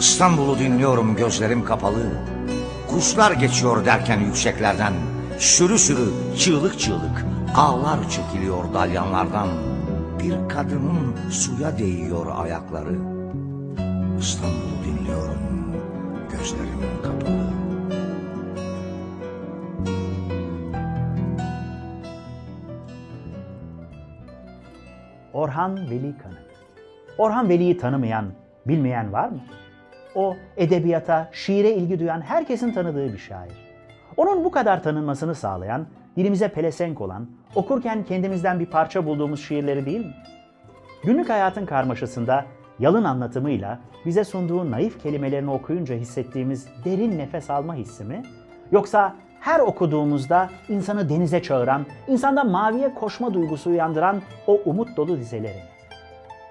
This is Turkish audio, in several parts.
İstanbul'u dinliyorum gözlerim kapalı. Kuşlar geçiyor derken yükseklerden. Sürü sürü, çığlık çığlık. Ağlar çekiliyor dalyanlardan. Bir kadının suya değiyor ayakları. İstanbul'u dinliyorum gözlerim kapalı. Orhan Veli Kanık. Orhan Veli'yi tanımayan, bilmeyen var mı? O edebiyata, şiire ilgi duyan herkesin tanıdığı bir şair. Onun bu kadar tanınmasını sağlayan, dilimize pelesenk olan, okurken kendimizden bir parça bulduğumuz şiirleri değil mi? Günlük hayatın karmaşasında yalın anlatımıyla bize sunduğu naif kelimelerini okuyunca hissettiğimiz derin nefes alma hissi mi? Yoksa her okuduğumuzda insanı denize çağıran, insanda maviye koşma duygusu uyandıran o umut dolu dizeleri mi?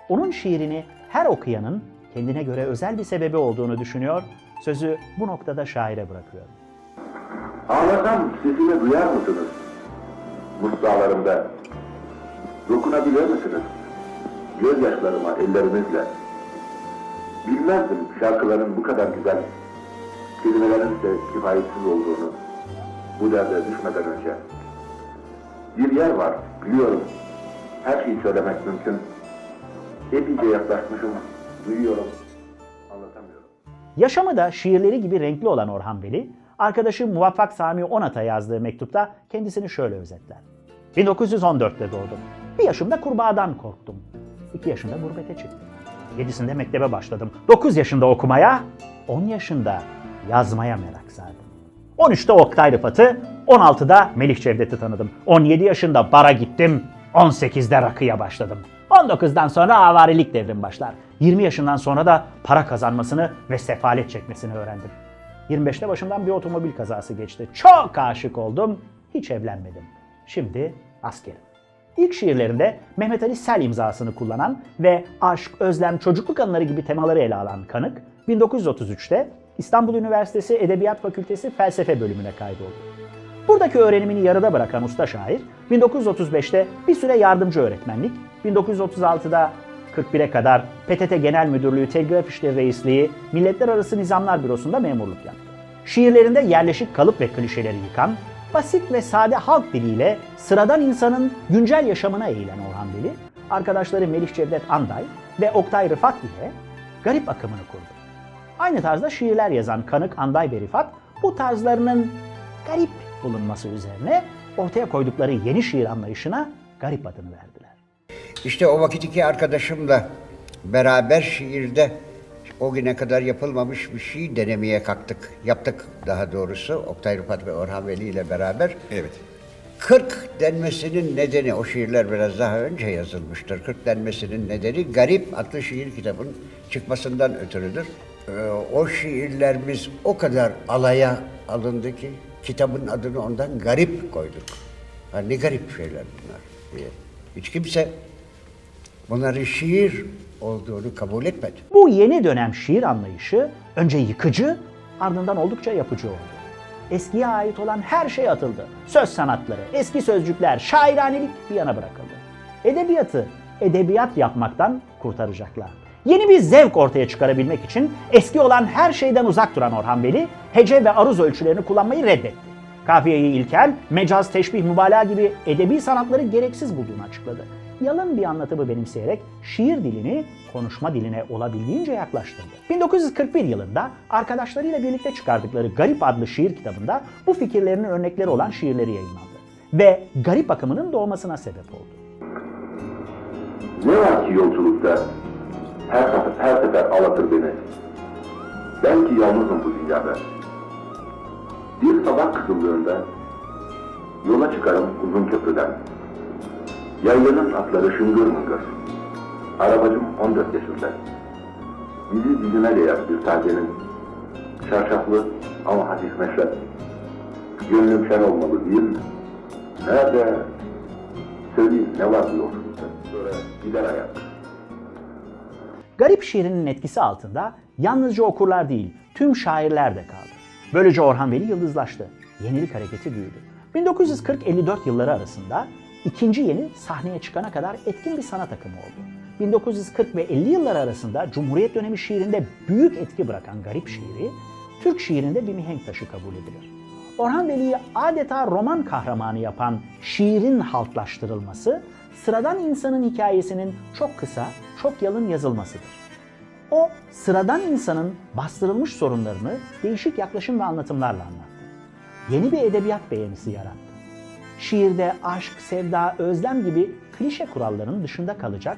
Onun şiirini her okuyanın kendine göre özel bir sebebi olduğunu düşünüyor, sözü bu noktada şaire bırakıyorum. Ağlasam sesimi duyar mısınız? Mısralarımda. Dokunabilir misiniz? Gözyaşlarıma ellerinizle. Bilmezdim şarkıların bu kadar güzel, kelimelerin ise kifayetsiz olduğunu bu derde düşmeden önce. Bir yer var, biliyorum. Her şeyi söylemek mümkün. Epeyce yaklaşmışım, duyuyorum, anlatamıyorum. Yaşamı da şiirleri gibi renkli olan Orhan Veli, arkadaşı Muvaffak Sami Onat'a yazdığı mektupta kendisini şöyle özetler. 1914'te doğdum. Bir yaşımda kurbağadan korktum. İki yaşında gurbete çıktım. Yedisinde mektebe başladım. 9 yaşında okumaya, 10 yaşında yazmaya merak sardım. 13'te Oktay Rıfat'ı, 16'da Melih Cevdet'i tanıdım. 17 yaşında bara gittim, 18'de rakıya başladım. 19'dan sonra avarilik devrim başlar. 20 yaşından sonra da para kazanmasını ve sefalet çekmesini öğrendim. 25'te başımdan bir otomobil kazası geçti. Çok aşık oldum, hiç evlenmedim. Şimdi askerim. İlk şiirlerinde Mehmet Ali Sel imzasını kullanan ve aşk, özlem, çocukluk anıları gibi temaları ele alan Kanık, 1933'te İstanbul Üniversitesi Edebiyat Fakültesi Felsefe bölümüne kaydoldu. Buradaki öğrenimini yarıda bırakan usta şair, 1935'te bir süre yardımcı öğretmenlik, 1936'da 41'e kadar PTT Genel Müdürlüğü Telgraf İşleri Reisliği, Milletler Arası Nizamlar Bürosu'nda memurluk yaptı. Şiirlerinde yerleşik kalıp ve klişeleri yıkan, basit ve sade halk diliyle sıradan insanın güncel yaşamına eğilen Orhan Veli, arkadaşları Melih Cevdet Anday ve Oktay Rıfat ile garip akımını kurdu. Aynı tarzda şiirler yazan Kanık Anday ve Rifat bu tarzlarının garip bulunması üzerine ortaya koydukları yeni şiir anlayışına garip adını verdiler. İşte o vakit iki arkadaşımla beraber şiirde o güne kadar yapılmamış bir şey denemeye kalktık. Yaptık daha doğrusu Oktay Rıfat ve Orhan Veli ile beraber. Evet. 40 denmesinin nedeni, o şiirler biraz daha önce yazılmıştır. 40 denmesinin nedeni Garip adlı şiir kitabının çıkmasından ötürüdür. Ee, o şiirlerimiz o kadar alaya alındı ki kitabın adını ondan Garip koyduk. Ha, ne garip şeyler bunlar diye. Hiç kimse bunların şiir olduğunu kabul etmedi. Bu yeni dönem şiir anlayışı önce yıkıcı ardından oldukça yapıcı oldu. Eskiye ait olan her şey atıldı. Söz sanatları, eski sözcükler, şairanelik bir yana bırakıldı. Edebiyatı edebiyat yapmaktan kurtaracaklar. Yeni bir zevk ortaya çıkarabilmek için eski olan her şeyden uzak duran Orhan Veli, hece ve aruz ölçülerini kullanmayı reddetti. Kafiyeyi ilkel, mecaz, teşbih, mübalağa gibi edebi sanatları gereksiz bulduğunu açıkladı. Yalın bir anlatımı benimseyerek şiir dilini konuşma diline olabildiğince yaklaştırdı. 1941 yılında arkadaşlarıyla birlikte çıkardıkları Garip adlı şiir kitabında bu fikirlerinin örnekleri olan şiirleri yayınlandı. Ve garip akımının doğmasına sebep oldu. Ne var ki yolculukta her sefer, her sefer ağlatır beni. Ben ki yalnızım bu dünyada. Bir sabah kızıldığında yola çıkarım uzun köprüden. Yaylanın atları şıngır mıngır. Arabacım 14 yaşında. Bizi dizine değer bir tacenin. Şarşaflı ama hafif meşrep. Gönlüm şen olmalı değil mi? Nerede? Söyleyin ne var yolculukta? Sonra gider ayak. Garip şiirinin etkisi altında yalnızca okurlar değil, tüm şairler de kaldı. Böylece Orhan Veli yıldızlaştı. Yenilik hareketi büyüdü. 1940-54 yılları arasında ikinci yeni sahneye çıkana kadar etkin bir sanat akımı oldu. 1940 ve 50 yıllar arasında Cumhuriyet dönemi şiirinde büyük etki bırakan garip şiiri, Türk şiirinde bir mihenk taşı kabul edilir. Orhan Veli'yi adeta roman kahramanı yapan şiirin halklaştırılması, sıradan insanın hikayesinin çok kısa, çok yalın yazılmasıdır. O, sıradan insanın bastırılmış sorunlarını değişik yaklaşım ve anlatımlarla anlattı. Yeni bir edebiyat beğenisi yarattı. Şiirde aşk, sevda, özlem gibi klişe kuralların dışında kalacak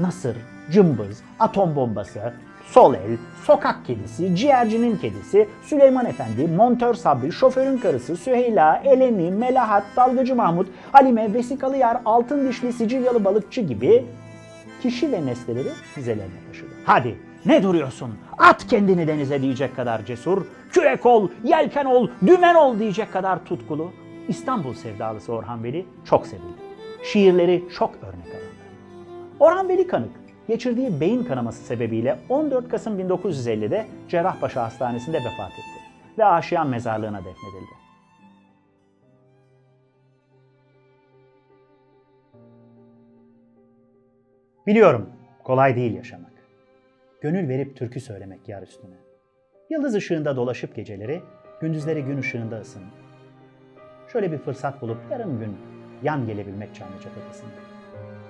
Nasır, Cımbız, Atom Bombası, Sol El, Sokak Kedisi, Ciğercinin Kedisi, Süleyman Efendi, Montör Sabri, Şoförün Karısı, Süheyla, Eleni, Melahat, Dalgacı Mahmut, Halime, Vesikalı Yar, Altın Dişli, Sicilyalı Balıkçı gibi kişi ve nesneleri dizelerine taşıdı. Hadi ne duruyorsun? At kendini denize diyecek kadar cesur, kürek ol, yelken ol, dümen ol diyecek kadar tutkulu. İstanbul sevdalısı Orhan Veli çok sevildi. Şiirleri çok örnek alındı. Orhan Veli Kanık, geçirdiği beyin kanaması sebebiyle 14 Kasım 1950'de Cerrahpaşa Hastanesi'nde vefat etti ve Aşiyan Mezarlığı'na defnedildi. Biliyorum, kolay değil yaşamak. Gönül verip türkü söylemek yar üstüne. Yıldız ışığında dolaşıp geceleri, gündüzleri gün ışığında ısın. Şöyle bir fırsat bulup yarım gün yan gelebilmek Çamlıca tepesinde.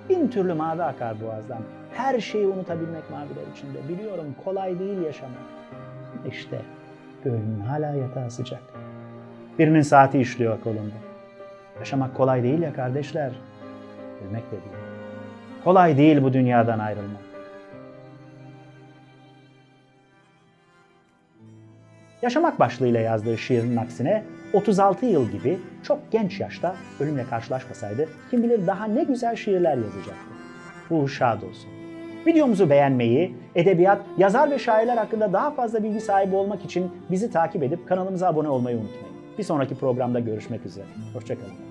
Bin türlü mavi akar boğazdan. Her şeyi unutabilmek maviler içinde. Biliyorum kolay değil yaşamak. İşte gönlün hala yatağı sıcak. Birinin saati işliyor kolunda. Yaşamak kolay değil ya kardeşler. Ölmek de değil. Kolay değil bu dünyadan ayrılmak. Yaşamak başlığıyla yazdığı şiirin aksine 36 yıl gibi çok genç yaşta ölümle karşılaşmasaydı kim bilir daha ne güzel şiirler yazacaktı. Ruhu şad olsun. Videomuzu beğenmeyi, edebiyat, yazar ve şairler hakkında daha fazla bilgi sahibi olmak için bizi takip edip kanalımıza abone olmayı unutmayın. Bir sonraki programda görüşmek üzere. Hoşçakalın.